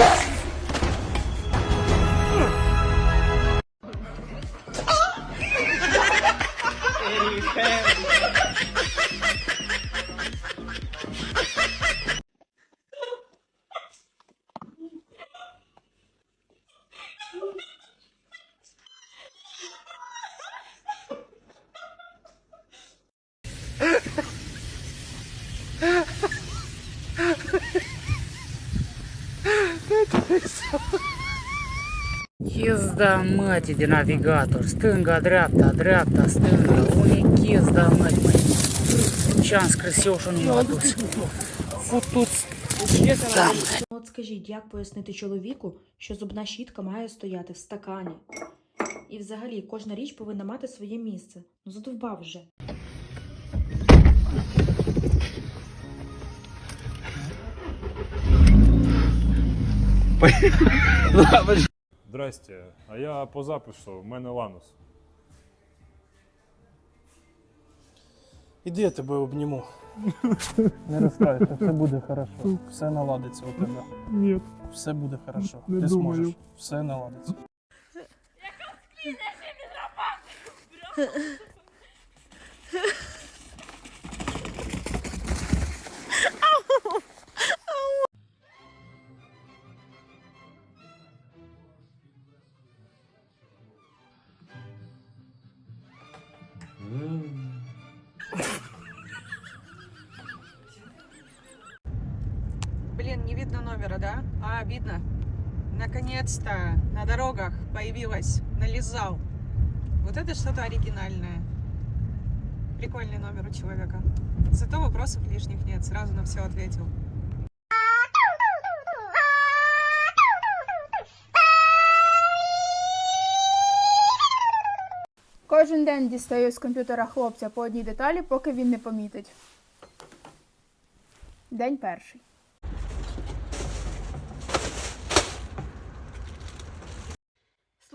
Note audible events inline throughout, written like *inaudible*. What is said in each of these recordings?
아! 아! 아! 아! Езда мать, иди навигатор, стынга, дряпта, дряпта, стынга, уник езда мать моя. Чан скресешен матус. Футуц. Там. Ну, От скажіть, як пояснити чоловіку, що зубна щітка має стояти в стакані? І взагалі кожна річ повинна мати своє місце. Ну задовбав вже. *laughs* Здрасте, а я по запису, в мене ланус. Іди я тебе обніму. *laughs* Не розкайся, все буде хорошо. Все наладиться у тебе. Ні. Все буде хорошо. Не Ти думаю. зможеш. Все наладиться. Блин, да? А, видно. Наконец-то на дорогах появилась, налезал. Вот это что-то оригинальное. Прикольный номер у человека. Зато вопросов лишних нет, сразу на все ответил. Кожен день дістаю з комп'ютера хлопця по одній деталі, поки він не помітить. День перший.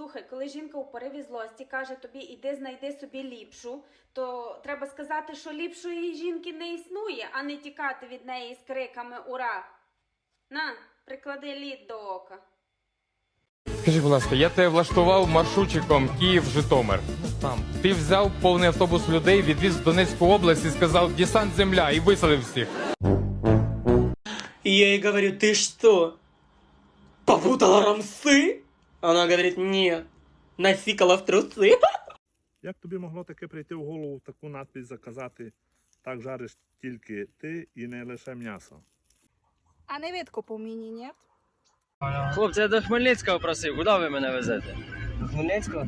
Слухай, коли жінка у пориві злості каже тобі іди знайди собі ліпшу, то треба сказати, що ліпшої жінки не існує, а не тікати від неї з криками Ура! На, приклади лід до ока. Скажи, будь ласка, я тебе влаштував маршрутчиком Київ-Житомир. Там. Ти взяв повний автобус людей, відвіз в Донецьку область і сказав десант земля і виселив всіх. И я ей говорю, ты что, попутала рамсы? Она говорит, нет, насикала в трусы. Як тобі могло таке прийти в голову таку надпись заказати? Так жариш тільки ти і не лише м'ясо. А не відкупу мені, ні? Хлопці, я до Хмельницького просив, куди ви мене везете? До Хмельницкого?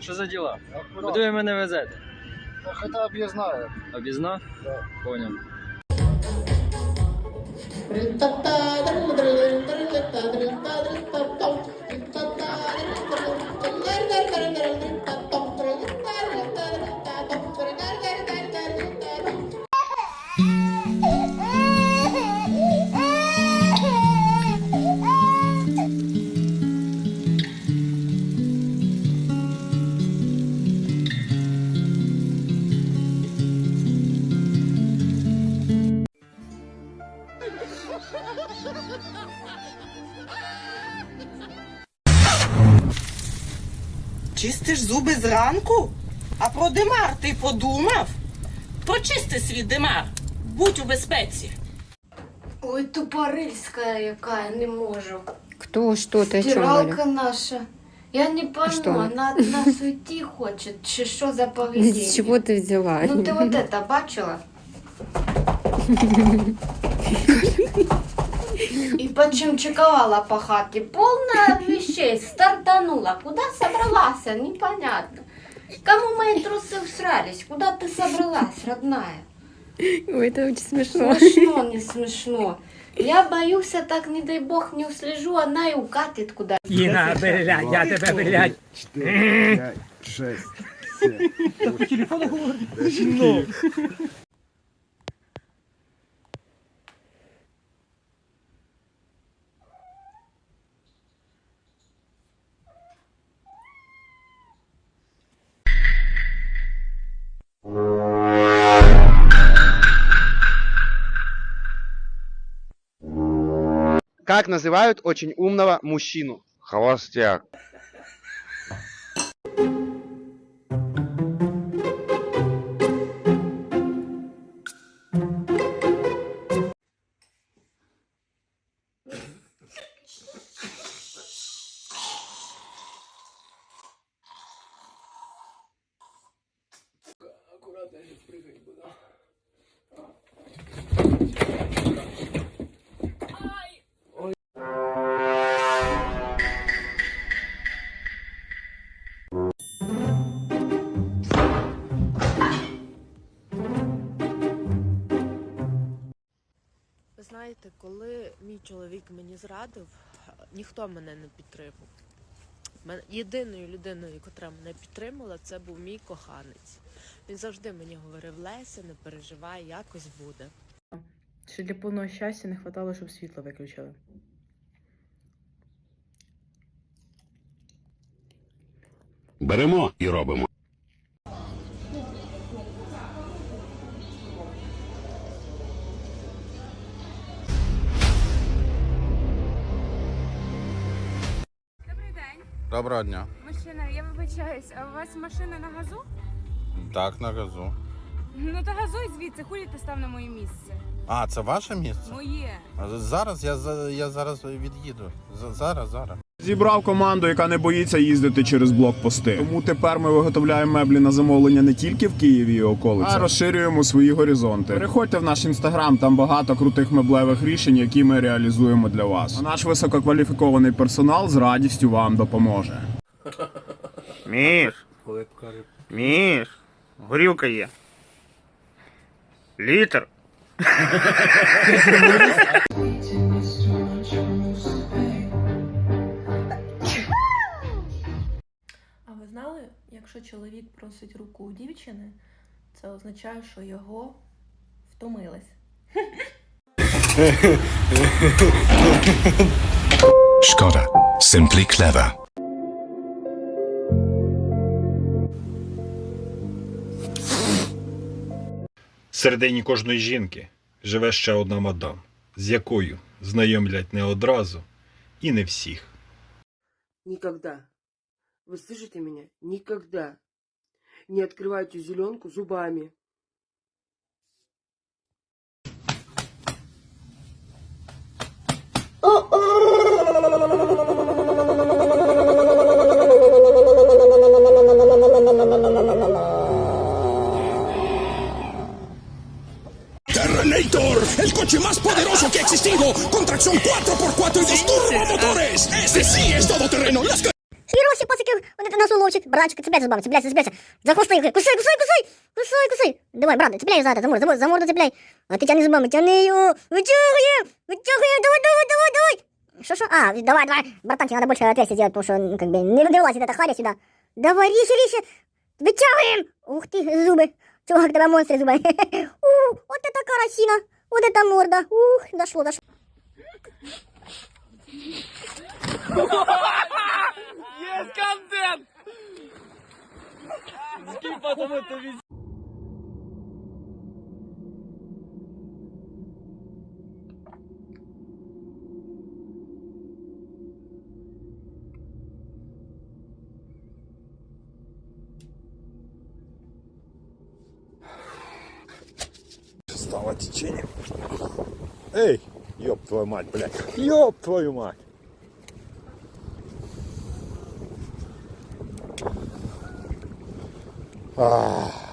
Що за діла? Куди ви мене везете? Хоча об'їзнаю. Обізна? Поняв. Thank you. Чистиш зуби зранку? А про димар ти подумав? Почисти свій димар. Будь у безпеці. Ой, тупорыльская якая, не можу. Кто, что ты, Стиралка наша. Я не пойму, что? она от нас уйти хочет, чи що за поведение? ты взяла? Ну ты вот это бачила? И почем по хате, полная вещей, стартанула. Куда собралась, непонятно. Кому мои трусы всрались? Куда ты собралась, родная? Ой, это очень смешно. Смешно, не смешно. Я боюсь, так, не дай бог, не услежу, она и укатит куда Ина, блядь, я тебя, блядь. Четыре, пять, шесть, семь. Телефон говорит. Ну. Как называют очень умного мужчину? Холостяк. Ви знаєте, коли мій чоловік мені зрадив, ніхто мене не підтримав. Єдиною людиною, яка мене підтримала, це був мій коханець. Він завжди мені говорив: Леся, не переживай, якось буде. Ще для повного щастя не вистачало, щоб світло виключили. Беремо і робимо. Доброго дня. Мужчина, я вибачаюсь, а у вас машина на газу? Так, на газу. Ну то газуй звідси, хулі ти став на моє місце. А, це ваше місце? Моє. Зараз я, я зараз від'їду. Зараз, зараз. Зібрав команду, яка не боїться їздити через блокпости. Тому тепер ми виготовляємо меблі на замовлення не тільки в Києві і околицях, а розширюємо свої горизонти. Переходьте в наш інстаграм, там багато крутих меблевих рішень, які ми реалізуємо для вас. А наш висококваліфікований персонал з радістю вам допоможе. Міш, Міш, горілка є. Літр. *laughs* якщо чоловік просить руку у дівчини, це означає, що його втомились. Шкода. Simply clever. Всередині кожної жінки живе ще одна мадам, з якою знайомлять не одразу і не всіх. Никогда. Вы слышите меня? Никогда. Не открывайте зеленку зубами. Terrenator, el coche más poderoso que ha existido, con tracción 4x4 y dos turbomotores. Ese sí es todoterreno. Las ти нас уловчить. Братчик, цепляйся зубами, цепляйся, цепляйся. За хвости їх, кусай, кусай, кусай, кусай, кусай. Давай, брат, цепляй за, за морду, за морду цепляй. А ти тяни зубами, тяни його. Вытягиваем, вытягиваем, давай, давай, давай, давай. Что, что? А, давай, давай. Братан, тебе надо больше отверстие делать, потому что, ну, как бы, не, не вылазит эта харя сюда. Давай, резче, резче. Вытягиваем. Ух ты, зубы. Чувак, тебя монстры зубы. *laughs* Ух, вот это карасина. Вот это морда. Ух, дошло, дошло. Есть контент! Скинь потом это видео. Стало течение. Эй, ёб твою мать, блядь. Ёб твою мать. 아.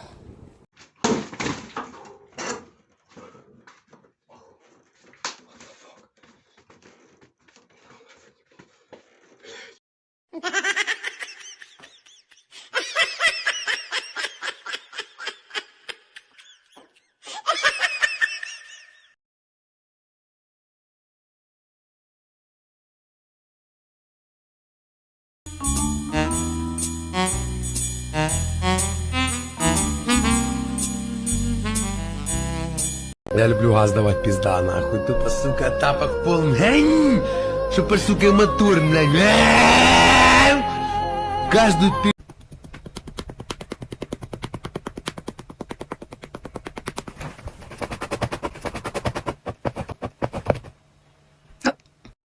Я люблю газ давать пизда, нахуй. Тупо, сука, тапок полный. Гэнь! Супер, сука, мотор, блядь. Каждую.